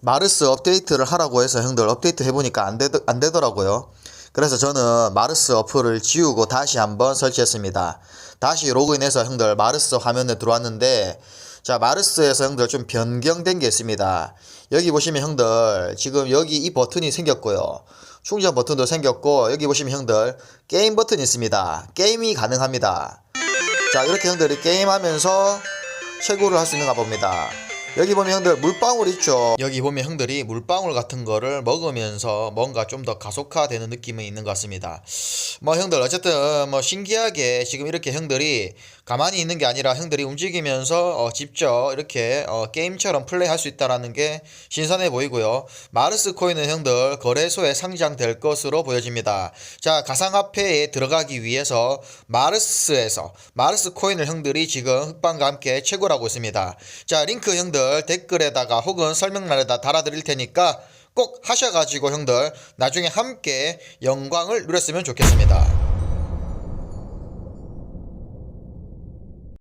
마르스 업데이트를 하라고 해서 형들 업데이트 해보니까 안, 되, 안 되더라고요. 그래서 저는 마르스 어플을 지우고 다시 한번 설치했습니다. 다시 로그인해서 형들 마르스 화면에 들어왔는데 자 마르스에서 형들 좀 변경된 게 있습니다. 여기 보시면 형들 지금 여기 이 버튼이 생겼고요. 충전 버튼도 생겼고 여기 보시면 형들 게임 버튼이 있습니다. 게임이 가능합니다. 자 이렇게 형들이 게임하면서 최고를 할 수 있는가 봅니다. 여기 보면 형들 물방울 있죠. 여기 보면 형들이 물방울 같은 거를 먹으면서 뭔가 좀 더 가속화되는 느낌이 있는 것 같습니다. 뭐 형들 어쨌든 뭐 신기하게 지금 이렇게 형들이 가만히 있는 게 아니라 형들이 움직이면서 어, 직접 이렇게 어, 게임처럼 플레이할 수 있다라는 게 신선해 보이고요. 마르스 코인은 형들 거래소에 상장될 것으로 보여집니다. 자 가상화폐에 들어가기 위해서 마르스에서 마르스 코인을 형들이 지금 흑방과 함께 채굴하고 있습니다. 자 링크 형들 댓글에다가 혹은 설명란에다 달아드릴 테니까 꼭 하셔가지고 형들 나중에 함께 영광을 누렸으면 좋겠습니다.